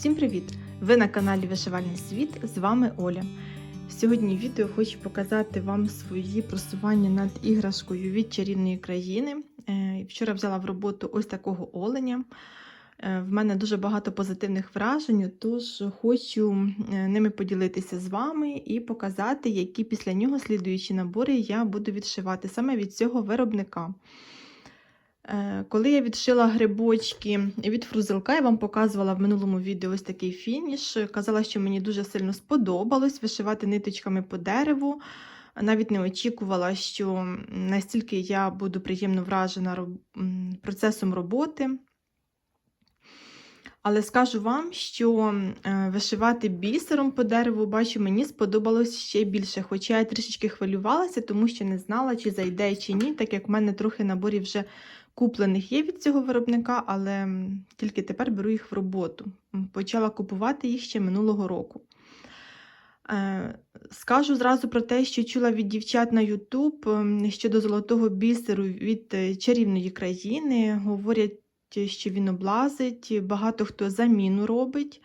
Всім привіт! Ви на каналі Вишивальний світ. З вами Оля. Сьогодні в відео хочу показати вам свої просування над іграшкою від чарівної країни. Е, Вчора взяла в роботу ось такого оленя. Е, В мене дуже багато позитивних вражень, тож хочу е, ними поділитися з вами і показати, які після нього слідуючі набори я буду відшивати саме від цього виробника. Е, Коли я відшила грибочки від фрузелка, я вам показувала в минулому відео ось такий фініш. Казала, що мені дуже сильно сподобалось вишивати ниточками по дереву. Навіть не очікувала, що настільки я буду приємно вражена процесом роботи. Але скажу вам, що е, вишивати бісером по дереву, бачу, мені сподобалось ще більше. Хоча я трішечки хвилювалася, тому що не знала, чи зайде чи ні, так як в мене трохи наборів вже куплених є від цього виробника, але тільки тепер беру їх в роботу. Почала купувати їх ще минулого року. Е, Скажу зразу про те, що чула від дівчат на ем, щодо золотого бісеру від е, чарівної країни. Говорять, що він облазить, багато хто заміну робить,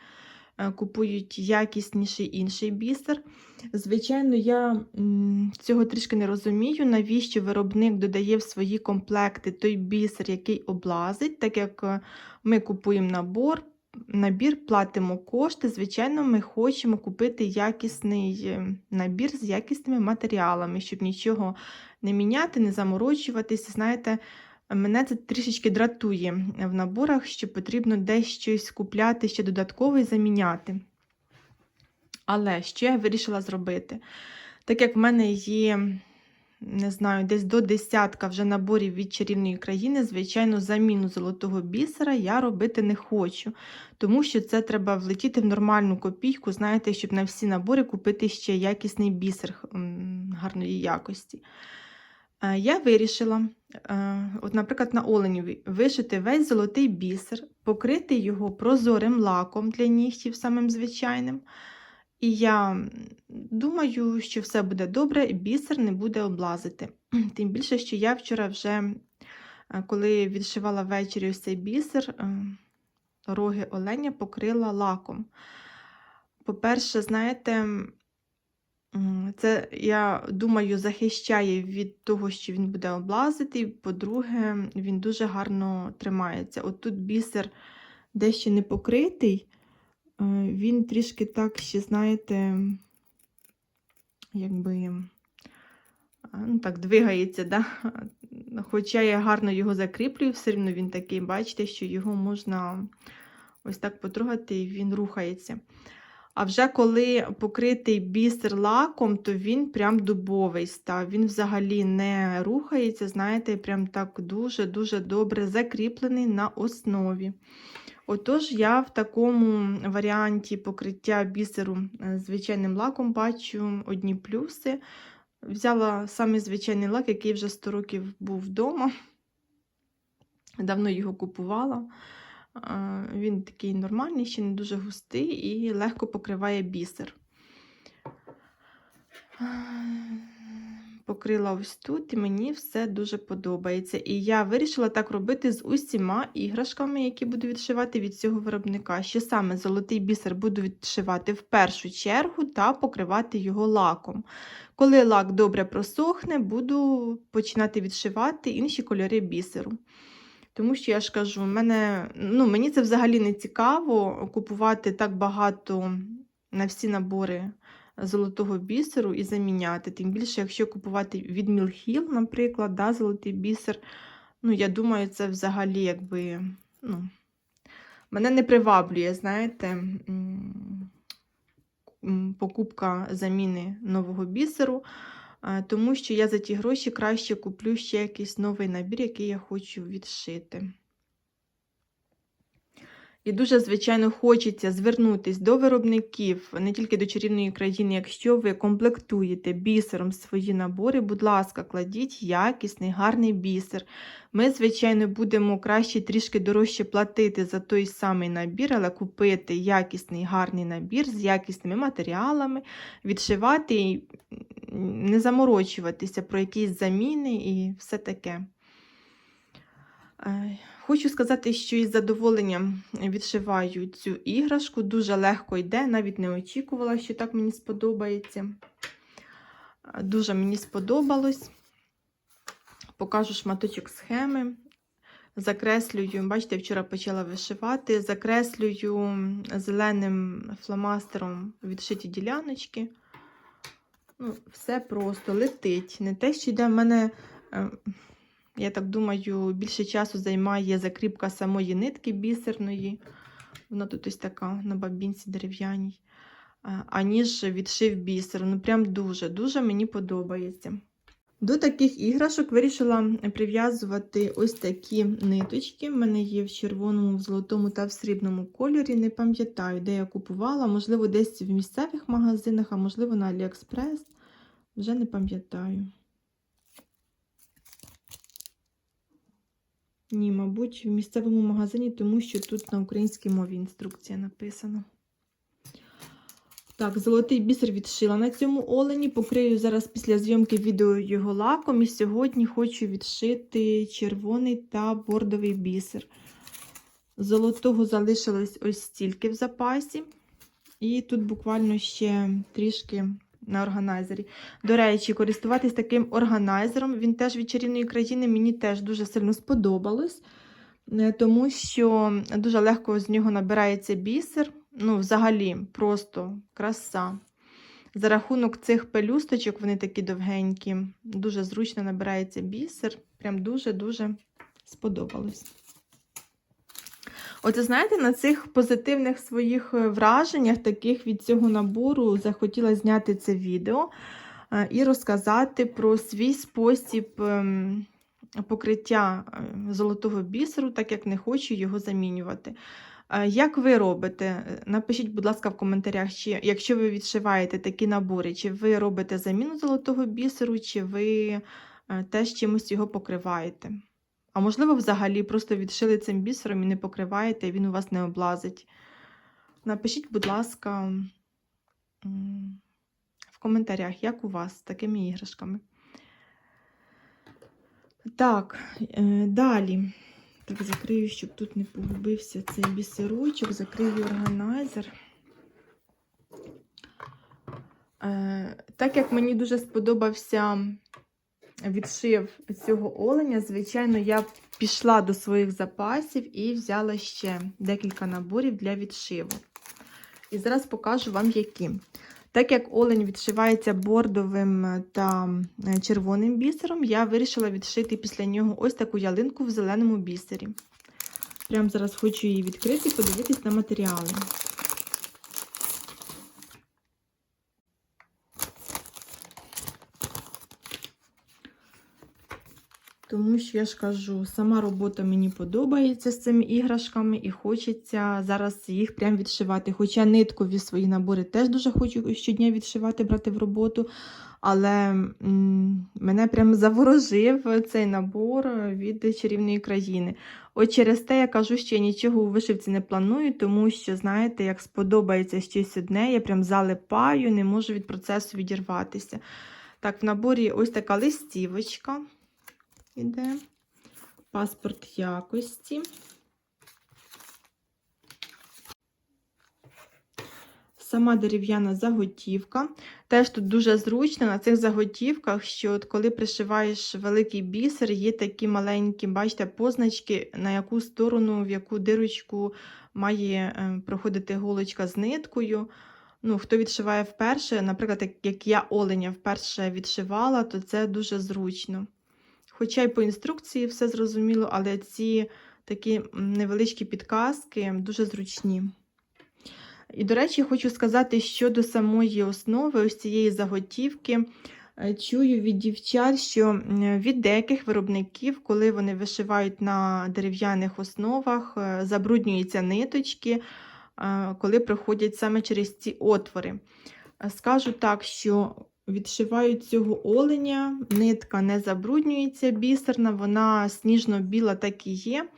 купують якісніший інший бісер. Звичайно, я цього трішки не розумію, навіщо виробник додає в свої комплекти той бісер, який облазить, так як е, ми купуємо набор, набір, платимо кошти. Звичайно, ми хочемо купити якісний е, набір з якісними матеріалами, щоб нічого не міняти, не заморочуватися. Знаєте, мене це трішечки дратує в наборах, що потрібно десь щось купляти ще додатково і заміняти. Але що я вирішила зробити? Так як в мене є, не знаю, десь до десятка вже наборів від чарівної країни, звичайно, заміну золотого бісера я робити не хочу, тому що це треба влетіти в нормальну копійку, знаєте, щоб на всі набори купити ще якісний бісер гарної якості. Е, Я вирішила, е, от, наприклад, на оленіві вишити весь золотий бісер, покрити його прозорим лаком для нігтів, самим звичайним. І я думаю, що все буде добре, бісер не буде облазити. Тим більше, що я вчора вже, е, коли відшивала ввечері ось цей бісер, роги оленя покрила лаком. По-перше, знаєте, це, я думаю, захищає від того, що він буде облазити. По-друге, він дуже гарно тримається. От тут бісер дещо не покритий, е, він трішки так ще, знаєте, якби ну, так, двигається. Да? Хоча я гарно його закріплюю, все одно він такий, бачите, що його можна ось так потрогати, і він рухається. А вже коли покритий бісер лаком, то він прям дубовий став. Він взагалі не рухається, знаєте, прям так дуже-дуже добре закріплений на основі. Отож, я в такому варіанті покриття бісеру е, звичайним лаком бачу одні плюси. Взяла самий звичайний лак, який вже 100 років був вдома. Давно його купувала. Він такий нормальний, ще не дуже густий і легко покриває бісер. Покрила ось тут, і мені все дуже подобається. І я вирішила так робити з усіма іграшками, які буду відшивати від цього виробника. Що саме золотий бісер буду відшивати в першу чергу та покривати його лаком. Коли лак добре просохне, буду починати відшивати інші кольори бісеру. Тому що я ж кажу, мене, ну, мені це взагалі не цікаво купувати так багато на всі набори золотого бісеру і заміняти. Тим більше, якщо купувати від Мілхіл, наприклад, да, золотий бісер, ну, я думаю, це взагалі якби, ну, мене не приваблює, знаєте, покупка заміни нового бісеру. Тому що я за ті гроші краще куплю ще якийсь новий набір, який я хочу відшити. І дуже, звичайно, хочеться звернутися до виробників, не тільки до чарівної країни. Якщо ви комплектуєте бісером свої набори, будь ласка, кладіть якісний, гарний бісер. Ми, звичайно, будемо краще трішки дорожче платити за той самий набір, але купити якісний, гарний набір з якісними матеріалами, відшивати не заморочуватися про якісь заміни і все таке. Е, Хочу сказати, що із задоволенням відшиваю цю іграшку. Дуже легко йде, навіть не очікувала, що так мені сподобається. Е, Дуже мені сподобалось. Покажу шматочок схеми. Закреслюю, бачите, вчора почала вишивати, закреслюю зеленим фломастером відшиті діляночки. Ну, все просто летить. Не те, що йде в мене, е, я так думаю, більше часу займає закріпка самої нитки бісерної. Вона тут ось така на бабінці дерев'яній, е, аніж відшив бісер. Ну, прям дуже, дуже мені подобається. До таких іграшок вирішила прив'язувати ось такі ниточки. В мене є в червоному, в золотому та в срібному кольорі. Не пам'ятаю, де я купувала. Можливо, десь в місцевих магазинах, а можливо, на Aliexpress. Вже не пам'ятаю. Ні, мабуть, в місцевому магазині, тому що тут на українській мові інструкція написана. Так, золотий бісер відшила на цьому олені. Покрию зараз після зйомки відео його лаком. І сьогодні хочу відшити червоний та бордовий бісер. Золотого залишилось ось стільки в запасі. І тут буквально ще трішки на органайзері. До речі, користуватись таким органайзером, він теж від чарівної країни, мені теж дуже сильно сподобалось, е, тому що дуже легко з нього набирається бісер. Ну, взагалі, просто краса. За рахунок цих пелюсточок, вони такі довгенькі, дуже зручно набирається бісер. Прям дуже-дуже сподобалось. Оце, знаєте, на цих позитивних своїх е, враженнях, таких від цього набору, захотіла зняти це відео е, і розказати про свій спосіб ем, покриття е, золотого бісеру, так як не хочу його замінювати. Як ви робите? Е, Напишіть, будь ласка, в коментарях, чи якщо ви відшиваєте такі набори, чи ви робите заміну золотого бісеру, чи ви е, теж чимось його покриваєте. А можливо, взагалі просто відшили цим бісером і не покриваєте, і він у вас не облазить. Напишіть, будь ласка, в коментарях, як у вас з такими іграшками. Так, е, далі. Так, закрию, щоб тут не погубився цей бісерочок, закрию органайзер. Е, Так як мені дуже сподобався відшив цього оленя, звичайно, я пішла до своїх запасів і взяла ще декілька наборів для відшиву. І зараз покажу вам, які. Так як олень відшивається бордовим та е, червоним бісером, я вирішила відшити після нього ось таку ялинку в зеленому бісері. Прямо зараз хочу її відкрити і подивитись на матеріали. Тому що я ж кажу, сама робота мені подобається з цими іграшками, і хочеться зараз їх прям відшивати. Хоча ниткові свої набори теж дуже хочу щодня відшивати, брати в роботу. Але мене прям заворожив цей набор від чарівної країни. От через те я кажу, що я нічого у вишивці не планую, тому що, знаєте, як сподобається щось одне, я прям залипаю, не можу від процесу відірватися. Так, в наборі ось така листівочка іде. Паспорт якості. Сама дерев'яна заготівка. Теж тут дуже зручно на цих заготівках, що от коли пришиваєш великий бісер, є такі маленькі, бачите, позначки, на яку сторону, в яку дирочку має е, проходити голочка з ниткою. Ну, Хто відшиває вперше, наприклад, як- як я оленя вперше відшивала, то це дуже зручно. Хоча й по інструкції все зрозуміло, але ці такі невеличкі підказки дуже зручні. І, до речі, хочу сказати щодо самої основи, ось цієї заготівки. Е, Чую від дівчат, що від деяких виробників, коли вони вишивають на дерев'яних основах, е, забруднюються ниточки, е, коли проходять саме через ці отвори. Скажу так, що відшивають цього оленя, нитка не забруднюється бісерна, вона сніжно-біла так і є.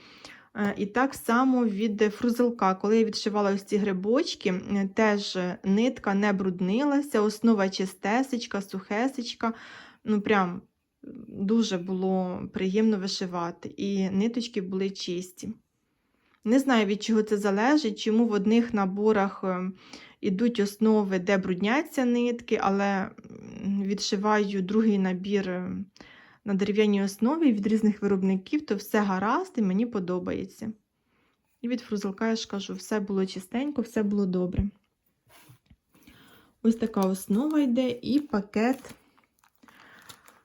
Е, І так само від фрузелка. Коли я відшивала ось ці грибочки, е, теж нитка не бруднилася, основа чистесечка, сухесечка. Ну, прям дуже було приємно вишивати, і ниточки були чисті. Не знаю, від чого це залежить, чому в одних наборах е, ідуть основи, де брудняться нитки, але відшиваю другий набір е, на дерев'яній основі від різних виробників, то все гаразд і мені подобається. І від фрузелка я ж кажу, все було чистенько, все було добре. Ось така основа йде і пакет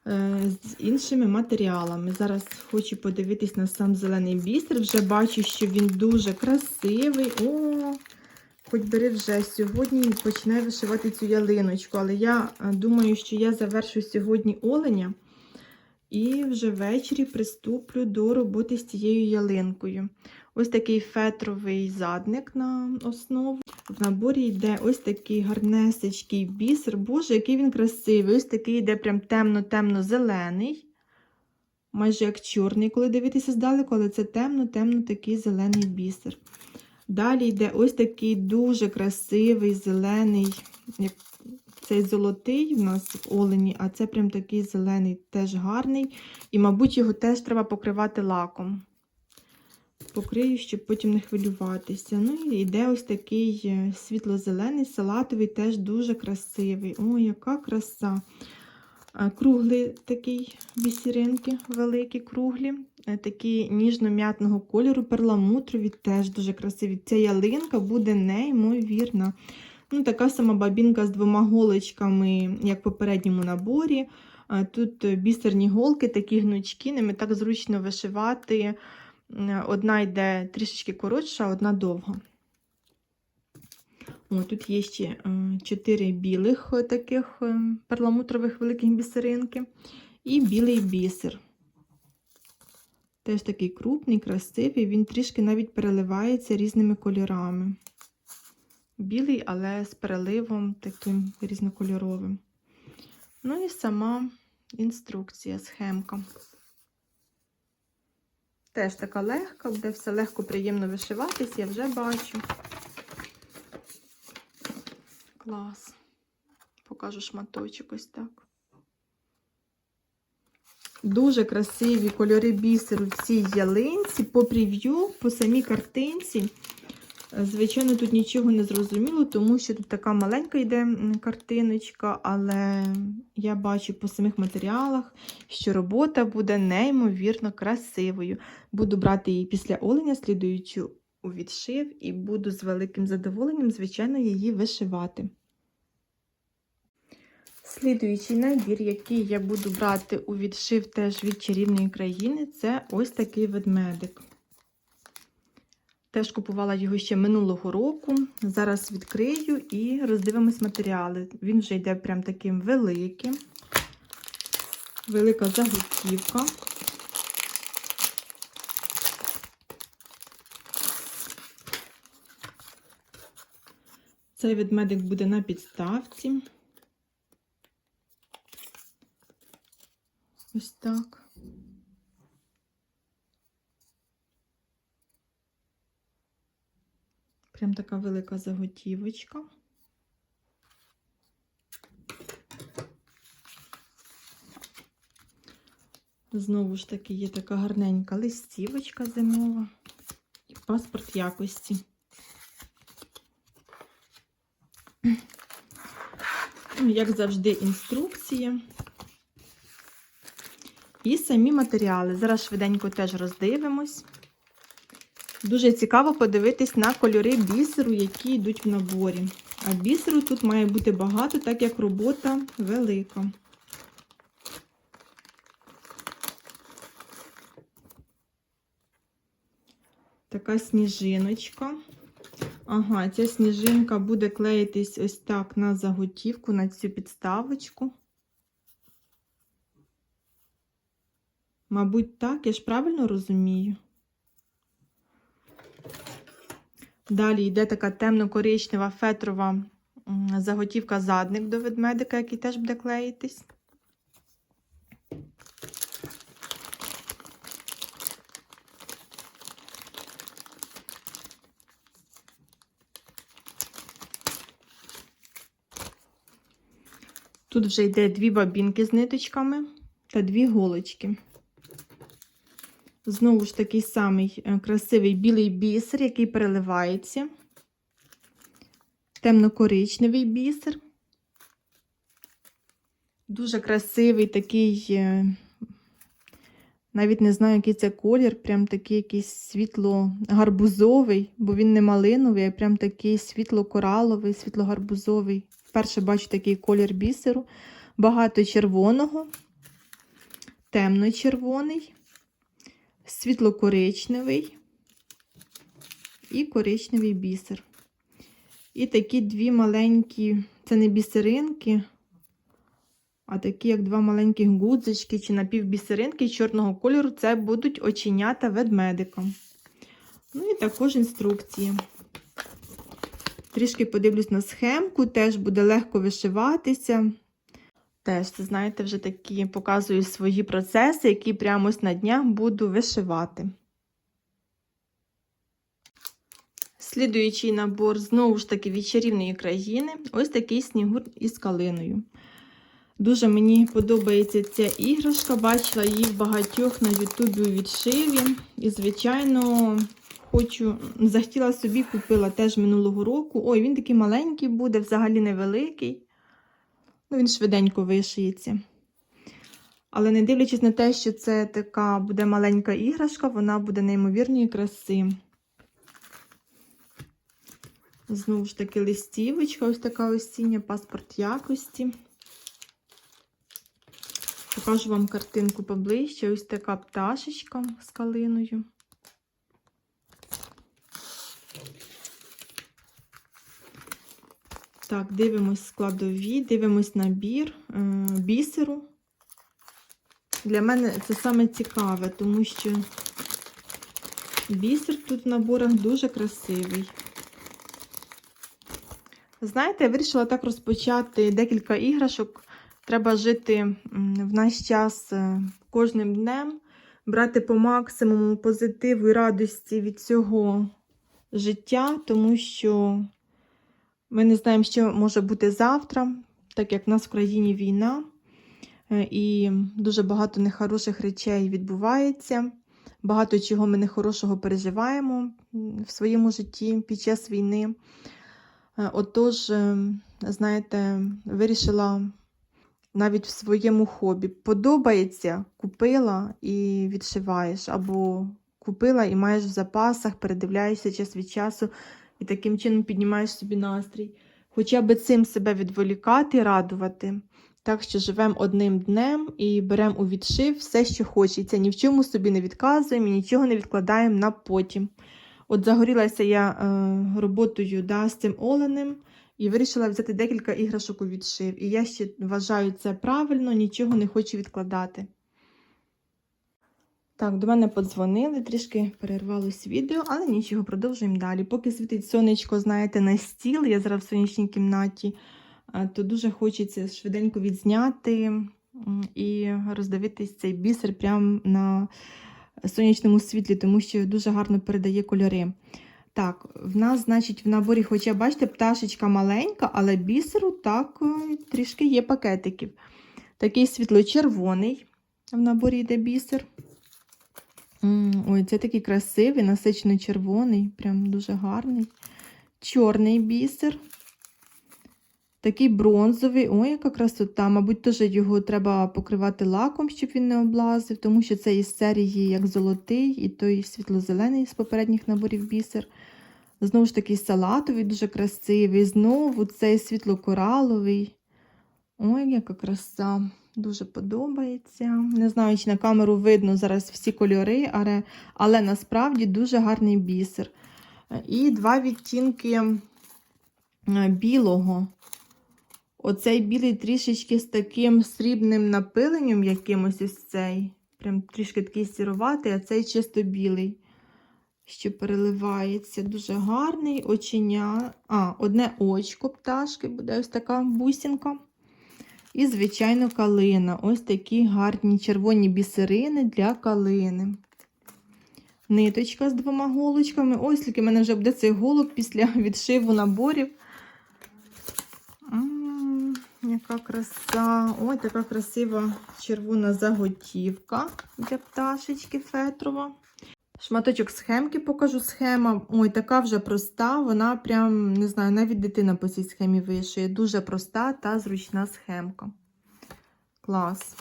е, з іншими матеріалами. Зараз хочу подивитись на сам зелений бісер. Вже бачу, що він дуже красивий. О, хоч бери вже сьогодні починаю вишивати цю ялиночку, але я е, думаю, що я завершу сьогодні оленя і вже ввечері приступлю до роботи з цією ялинкою. Ось такий фетровий задник на основу. В наборі йде ось такий гарнесечкий бісер. Боже, який він красивий. Ось такий йде прям темно-темно-зелений. Майже як чорний, коли дивитися здалеку, але це темно-темно такий зелений бісер. Далі йде ось такий дуже красивий зелений, як цей золотий в нас в олені, а це прям такий зелений, теж гарний. І, мабуть, його теж треба покривати лаком покрию, щоб потім не хвилюватися. Ну і йде ось такий е, світло-зелений, салатовий, теж дуже красивий. Ой, яка краса! Круглий такий бісеринки, великі, круглі, такі ніжно-м'ятного кольору, перламутрові, теж дуже красиві. Ця ялинка буде неймовірна. Ну, Така сама бабінка з двома голочками, як в попередньому наборі. Е, Тут бісерні голки, такі гнучкі, ними так зручно вишивати. Е, Одна йде трішечки коротша, одна довга. О, тут є ще е, чотири білих е, таких е, перламутрових великих бісеринки. І білий бісер. Теж такий крупний, красивий, він трішки навіть переливається різними кольорами. Білий, але з переливом таким різнокольоровим. Ну і сама інструкція, схемка. Теж така легка, буде все легко, приємно вишиватись, я вже бачу. Клас. Покажу шматочок ось так. Дуже красиві кольори бісеру в цій ялинці. По прев'ю, по самій картинці. Звичайно, тут нічого не зрозуміло, тому що тут така маленька йде картиночка, але я бачу по самих матеріалах, що робота буде неймовірно красивою. Буду брати її після оленя, слідуючи у відшив, і буду з великим задоволенням, звичайно, її вишивати. Слідуючий набір, який я буду брати у відшив теж від чарівної країни, це ось такий ведмедик. Теж купувала його ще минулого року. Зараз відкрию і роздивимось матеріали. Він вже йде прям таким великим. Велика заготівка. Цей ведмедик буде на підставці. Ось так. Прям така велика заготівочка. Знову ж таки є така гарненька листівочка зимова і паспорт якості. Ну, Як завжди, інструкція. І самі матеріали. Зараз швиденько теж роздивимось. Дуже цікаво подивитись на кольори бісеру, які йдуть в наборі. А бісеру тут має бути багато, так як робота велика. Така сніжиночка. Ага, ця сніжинка буде клеїтись ось так на заготівку, на цю підставочку. Мабуть, так, я ж правильно розумію. Далі йде така темно-коричнева фетрова заготівка задник до ведмедика, який теж буде клеїтись. Тут вже йде дві бабінки з ниточками. та дві голочки. Знову ж такий самий е, красивий білий бісер, який переливається. Темно-коричневий бісер. Дуже красивий такий, е, навіть не знаю, який це колір, прям такий якийсь світло-гарбузовий, бо він не малиновий, а прям такий світло-кораловий, світло-гарбузовий. Вперше бачу такий колір бісеру. Багато червоного, темно-червоний, світло-коричневий і коричневий бісер. І такі дві маленькі, це не бісеринки, а такі, як два маленьких гудзички чи напівбісеринки чорного кольору, це будуть оченята ведмедика. Ну і також інструкції. Трішки подивлюсь на схемку, теж буде легко вишиватися. Теж, знаєте, вже такі показую свої процеси, які прямо ось на днях буду вишивати. Слідуючий набор, знову ж таки, від чарівної країни. Ось такий снігур із калиною. Дуже мені подобається ця іграшка. Бачила її в багатьох на Ютубі у відшиві. І, звичайно, хочу, захотіла собі, купила теж минулого року. Ой, він такий маленький буде, взагалі невеликий. Ну, він швиденько вишиється. Але не дивлячись на те, що це така буде маленька іграшка, вона буде неймовірної краси. Знову ж таки, листівочка, ось така осіння, паспорт якості. Покажу вам картинку поближче. Ось така пташечка з калиною. Так, дивимось складові, дивимось набір е, бісеру. Для мене це саме цікаве, тому що бісер тут в наборах дуже красивий. Знаєте, я вирішила так розпочати декілька іграшок. Треба жити в наш час е, кожним днем, брати по максимуму позитиву і радості від цього життя, тому що ми не знаємо, що може бути завтра, так як в нас в країні війна, е, і дуже багато нехороших речей відбувається. Багато чого ми нехорошого переживаємо в своєму житті під час війни. Е, Отож, знаєте, вирішила навіть в своєму хобі. Подобається, купила і відшиваєш, або купила і маєш в запасах, передивляєшся час від часу і таким чином піднімаєш собі настрій. Хоча б цим себе відволікати, радувати. Так що живемо одним днем і беремо у відшив все, що хочеться. Ні в чому собі не відказуємо і нічого не відкладаємо на потім. От загорілася я е, роботою да, з цим оленем і вирішила взяти декілька іграшок у відшив. І я ще вважаю це правильно, нічого не хочу відкладати. Так, до мене подзвонили, трішки перервалось відео, але нічого, продовжуємо далі. Поки світить сонечко, знаєте, на стіл, я зараз в сонячній кімнаті, е, то дуже хочеться швиденько відзняти і роздивитись цей бісер прямо на сонячному світлі, тому що дуже гарно передає кольори. Так, в нас, значить, в наборі, хоча, бачите, пташечка маленька, але бісеру так е, трішки є пакетиків. Такий світло-червоний в наборі йде бісер. Ой, це такий красивий, насичено червоний, прям дуже гарний. Чорний бісер. Такий бронзовий, ой, яка красота. Мабуть, теж його треба покривати лаком, щоб він не облазив, тому що це із серії як золотий, і той світло-зелений з попередніх наборів бісер. Знову ж таки, салатовий, дуже красивий. Знову цей світло-кораловий. Ой, яка краса. Дуже подобається. Не знаю, чи на камеру видно зараз всі кольори, але, але насправді дуже гарний бісер. І два відтінки е, білого. Оцей білий трішечки з таким срібним напиленням якимось ось цей. Прям трішки такий сіроватий, а цей чисто білий, що переливається. Дуже гарний оченя. А, одне очко пташки буде ось така бусинка. І, звичайно, калина. Ось такі гарні червоні бісерини для калини. Ниточка з двома голочками. Ось тільки в мене вже буде цей голуб після відшиву наборів. М, Яка краса. Ой, така красива червона заготівка для пташечки фетрова. Шматочок схемки покажу. Схема. Ой, така вже проста. Вона прям, не знаю, навіть дитина по цій схемі вишиє. Дуже проста та зручна схемка. Клас.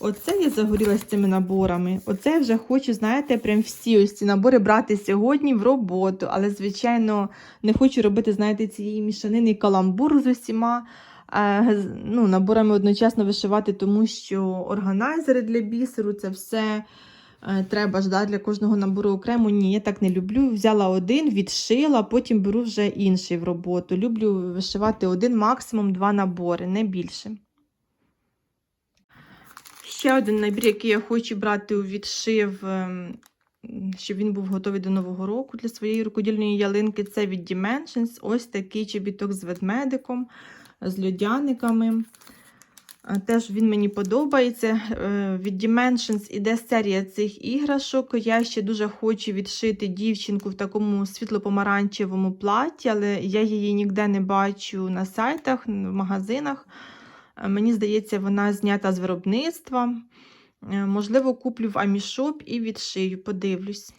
Оце я загорілася цими наборами. Оце я вже хочу, знаєте, прям всі ось ці набори брати сьогодні в роботу. Але, звичайно, не хочу робити, знаєте, цієї мішанини каламбур з усіма е, ну, наборами одночасно вишивати, тому що органайзери для бісеру це все. Е, Треба ж для кожного набору окремо. Ні, я так не люблю. Взяла один, відшила, потім беру вже інший в роботу. Люблю вишивати один, максимум два набори, не більше. Ще один набір, який я хочу брати у відшив, ем, щоб він був готовий до Нового року для своєї рукодільної ялинки. Це від Dimensions. Ось такий чобіток з ведмедиком, з льодяниками. Теж він мені подобається. Е, Від Dimensions іде серія цих іграшок. Я ще дуже хочу відшити дівчинку в такому світло-помаранчевому платі, але я її ніде не бачу на сайтах, в магазинах. Е, Мені здається, вона знята з виробництва. Е, Можливо, куплю в Амішоп і відшию, подивлюсь.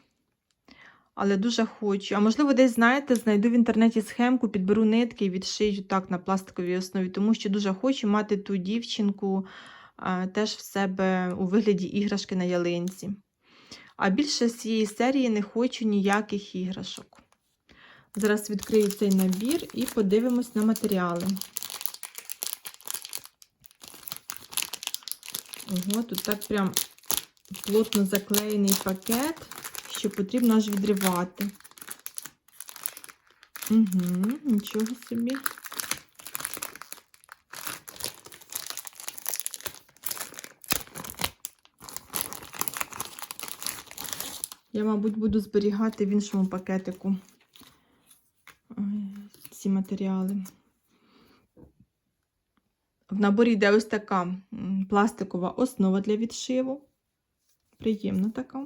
Але дуже хочу. А можливо, десь, знаєте, знайду в інтернеті схемку, підберу нитки і відшию так на пластиковій основі, тому що дуже хочу мати ту дівчинку е, теж в себе у вигляді іграшки на ялинці. А більше з цієї серії не хочу ніяких іграшок. Зараз відкрию цей набір і подивимось на матеріали. Ого, тут так прям плотно заклеєний пакет, що потрібно аж відривати. Угу, нічого собі. Я, мабуть, буду зберігати в іншому пакетику ці матеріали. В наборі йде ось така пластикова основа для відшиву. Приємна така.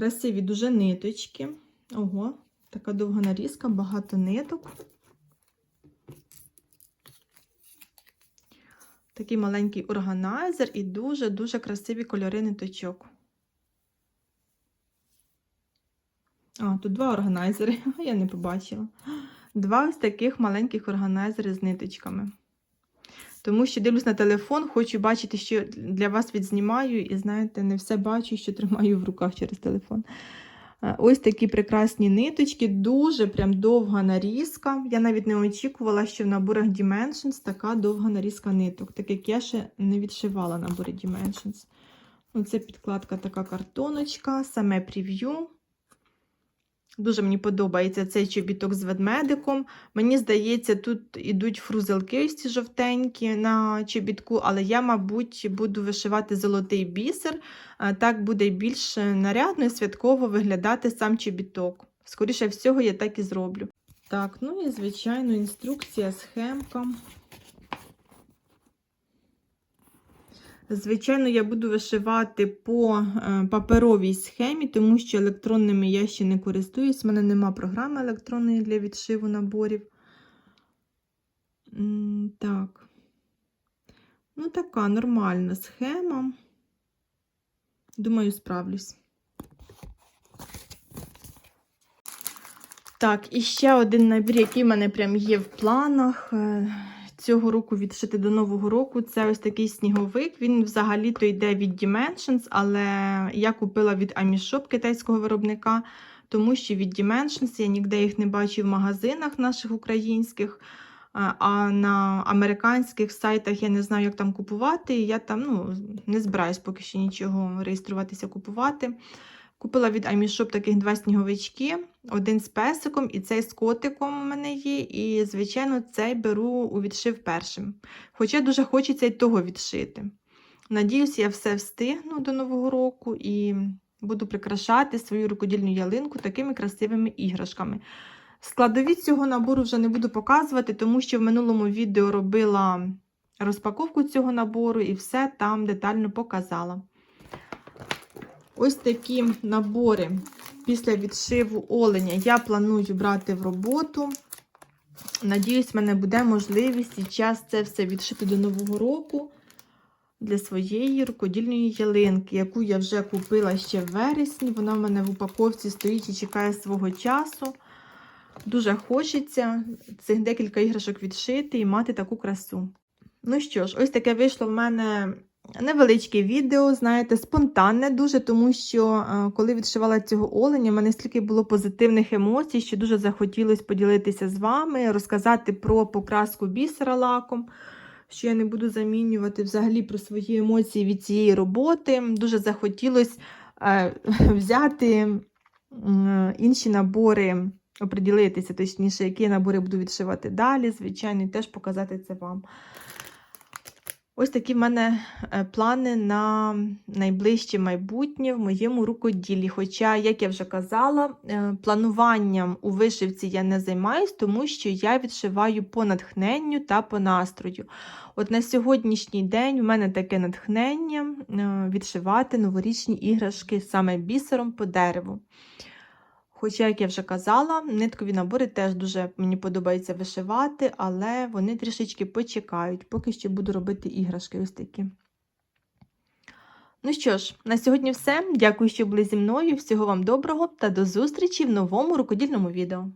Красиві дуже ниточки. Ого, така довга нарізка, багато ниток. Такий маленький органайзер і дуже-дуже красиві кольори ниточок. А, тут два органайзери, я не побачила. Два ось таких маленьких органайзери з ниточками. Тому що дивлюсь на телефон, хочу бачити, що для вас відзнімаю, і знаєте, не все бачу, що тримаю в руках через телефон. Ось такі прекрасні ниточки, дуже прям довга нарізка. Я навіть не очікувала, що в наборах Dimensions така довга нарізка ниток, так як я ще не відшивала набори Dimensions. Оце підкладка така картоночка, саме прев'ю. Дуже мені подобається цей чобіток з ведмедиком. Мені здається, тут ідуть фрузелки ось ці жовтенькі на чобітку, але я, мабуть, буду вишивати золотий бісер. Так буде більш нарядно і святково виглядати сам чобіток. Скоріше всього, я так і зроблю. Так, ну і, звичайно, інструкція, схемка. Звичайно, я буду вишивати по е, паперовій схемі, тому що електронними я ще не користуюсь. У мене нема програми електронної для відшиву наборів. Так. Ну, така нормальна схема. Думаю, справлюсь. Так, і ще один набір, який в мене прям є в планах. Цього року відшити до Нового року. Це ось такий сніговик. Він взагалі-то йде від Dimensions, але я купила від Amishop китайського виробника, тому що від Dimensions я ніде їх не бачу в магазинах наших українських. А на американських сайтах я не знаю, як там купувати. Я там ну, не збираюсь поки що нічого реєструватися, купувати. Купила від Amishop таких два сніговички, один з песиком і цей з котиком у мене є. І, звичайно, цей беру у відшив першим. Хоча дуже хочеться й того відшити. Надіюсь, я все встигну до Нового року і буду прикрашати свою рукодільну ялинку такими красивими іграшками. Складові цього набору вже не буду показувати, тому що в минулому відео робила розпаковку цього набору і все там детально показала. Ось такі набори після відшиву оленя я планую брати в роботу. Надіюсь, в мене буде можливість і час це все відшити до Нового року для своєї рукодільної ялинки, яку я вже купила ще в вересні. Вона в мене в упаковці стоїть і чекає свого часу. Дуже хочеться цих декілька іграшок відшити і мати таку красу. Ну що ж, ось таке вийшло в мене невеличке відео, знаєте, спонтанне дуже, тому що е, коли відшивала цього оленя, в мене стільки було позитивних емоцій, що дуже захотілося поділитися з вами, розказати про покраску бісера лаком, що я не буду замінювати взагалі про свої емоції від цієї роботи. Дуже захотілося е, взяти інші набори, оприділитися, точніше, які набори буду відшивати далі, звичайно, і теж показати це вам. Ось такі в мене е, плани на найближче майбутнє в моєму рукоділлі. Хоча, як я вже казала, е, плануванням у вишивці я не займаюсь, тому що я відшиваю по натхненню та по настрою. От на сьогоднішній день в мене таке натхнення е, відшивати новорічні іграшки саме бісером по дереву. Хоча, як я вже казала, ниткові набори теж дуже мені подобається вишивати, але вони трішечки почекають, поки що буду робити іграшки ось такі. Ну що ж, на сьогодні все. Дякую, що були зі мною. Всього вам доброго та до зустрічі в новому рукодільному відео.